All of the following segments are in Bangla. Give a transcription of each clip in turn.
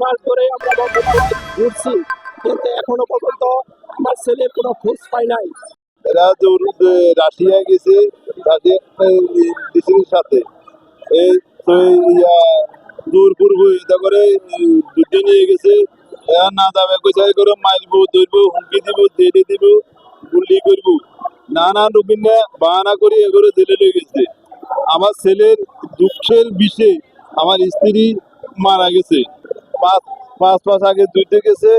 মাস ধরে আমরা মন্ত্রণালয় ঘুরছি কিন্তু এখনও পর্যন্ত আমার ছেলের কোনো খোঁজ পাই নাই। এরা রাশিয়া গেছে রাশিয়া সাথে। এই দূর পূর্ব এটা করে যুদ্ধে নিয়ে গেছে। এরা না যাবে কোথায় করে মারবো ধরবো, হুমকি দিব জেলে দিব, গুলি করব। নানা রবিনা বাহানা করে এগুলো জেলে নিয়ে গেছে। আমার ছেলের দুঃখের বিষে আমার স্ত্রী মারা গেছে। পাঁচ পাঁচ মাস আগে যুদ্ধে গেছে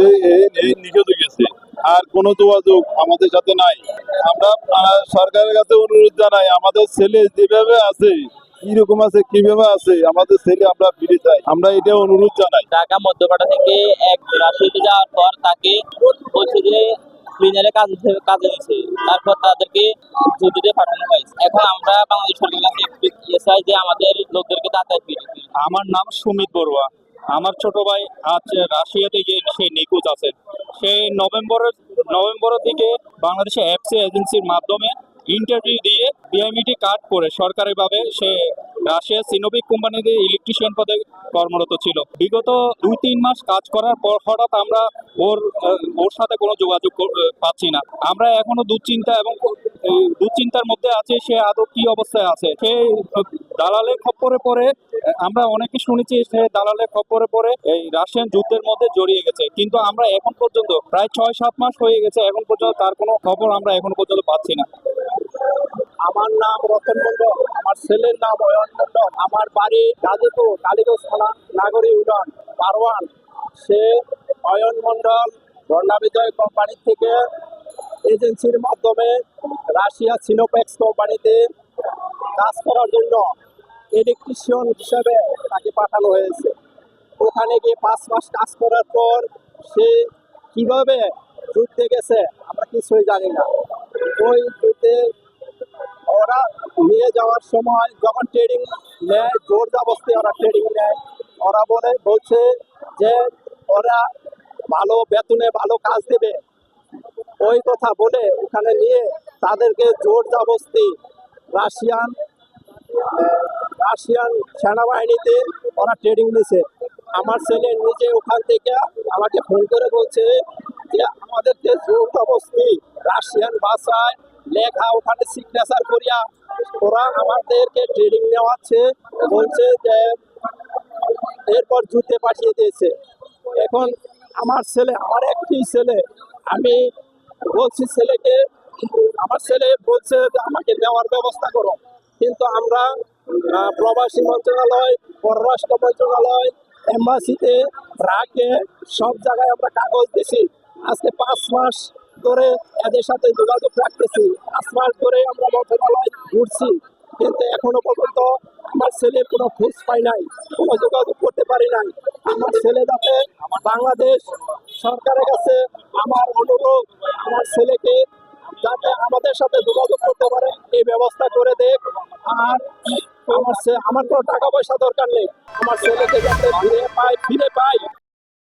এই- নিখোঁজ গেছে। আর কোনো যোগাযোগ আমাদের সাথে নাই। আমরা সরকারের কাছে অনুরোধ জানাই আমাদের ছেলে যেভাবে আছে কীরকম আছে কীভাবে আছে আমাদের ছেলে আমরা ফিরে চাই। আমরা এটা অনুরোধ জানাই। ঢাকা মধ্যপাড়া থেকে এক যাওয়ার পর তাকে বলছে যে ক্লিনারে কাজ কাজে তারপর তাদেরকে যুদ্ধে পাঠানো হয়েছে। এখন আমরা বাংলাদেশ সরকারের কাছে চাই যে আমাদের লোকদেরকে তাড়াতাড়ি ফিরে আমার নাম সুমিত বড়ুয়া। আমার ছোট ভাই আজ রাশিয়াতে গিয়ে সে নিখোঁজ আছে সে নভেম্বরের নভেম্বরের দিকে বাংলাদেশে অ্যাপসি এজেন্সির মাধ্যমে ইন্টারভিউ দিয়ে বিআইমিটি কার্ড করে সরকারিভাবে সে রাশিয়া সিনোভিক কোম্পানিতে ইলেকট্রিশিয়ান পদে কর্মরত ছিল। বিগত দুই তিন মাস কাজ করার পর হঠাৎ আমরা ওর ওর সাথে কোনো যোগাযোগ পাচ্ছি না। আমরা এখনও দুশ্চিন্তা এবং দুশ্চিন্তার মধ্যে আছে সে আদৌ কি অবস্থায় আছে? সে আহ, দালালের খপ্পরে আহ, আমরা অনেকে শুনেছি সে দালালের খপ্পরে পড়ে এই রাশিয়ান যুদ্ধের মধ্যে জড়িয়ে গেছে। কিন্তু আমরা এখন পর্যন্ত প্রায় ছয় সাত মাস হয়ে গেছে এখন পর্যন্ত তার কোনো খবর আমরা এখন পর্যন্ত পাচ্ছি না। আমার নাম রতন মন্ডল আমার ছেলের নাম অয়ন মন্ডল আমার বাড়ি গাজীপুর কালীগঞ্জ থানা নাগরী উডান পারওয়ান সে অয়ন মন্ডল বন্যা বিজয় কোম্পানি থেকে এজেন্সির মাধ্যমে রাশিয়া সিনোপ্যাক্স কোম্পানিতে কাজ করার জন্য ইলেকট্রিশিয়ান হিসাবে তাকে পাঠানো হয়েছে। ওখানে গিয়ে পাঁচ মাস কাজ করার পর সে কীভাবে যুদ্ধে গেছে, আমরা কিছুই জানি না। ওই যুদ্ধে ওরা নিয়ে যাওয়ার সময় যখন ট্রেডিং নেয়, জোর জবস্তি ওরা ট্রেডিং নেয়, ওরা বলে, বলছে যে ওরা ভালো বেতনে ভালো কাজ দেবে। ওই কথা বলে ওখানে নিয়ে তাদেরকে জোর জবস্তি রাশিয়ান রাশিয়ান সেনাবাহিনীতে ওরা ট্রেনিং নিছে। আমার ছেলে নিজে ওখান থেকে আমাকে ফোন করে বলছে যে, আমাদের যে জোর অবস্থি রাশিয়ান ভাষায় লেখা, ওখানে সিগনেচার করিয়া ওরা আমাদেরকে ট্রেনিং নেওয়াচ্ছে। বলছে যে, এরপর যুদ্ধে পাঠিয়ে দিয়েছে। এখন আমার ছেলে, আমার একটি ছেলে, আমি বলছি ছেলেকে আমার ছেলে বলছে যে আমাকে নেওয়ার ব্যবস্থা করো। কিন্তু আমরা প্রবাসী মন্ত্রণালয়, পররাষ্ট্র মন্ত্রণালয়, এম্বাসিতে রাখে সব জায়গায় আমরা কাগজ দিছি। আজকে পাঁচ মাস ধরে এদের সাথে যোগাযোগ রাখতেছি। পাঁচ মাস ধরে আমরা মন্ত্রণালয় ঘুরছি। কিন্তু এখনও পর্যন্ত আমার ছেলের কোনো খোঁজ পাই নাই, কোনো যোগাযোগ করতে পারি নাই। আমার ছেলে যাতে বাংলাদেশ সরকারের কাছে আমার অনুরোধ, আমার ছেলেকে যাতে আমাদের সাথে যোগাযোগ করতে পারে, এই ব্যবস্থা করে দেখ আর আমার আমার কোনো টাকা পয়সা দরকার নেই। আমার ছেলেকে যাতে ফিরে পাই ফিরে পাই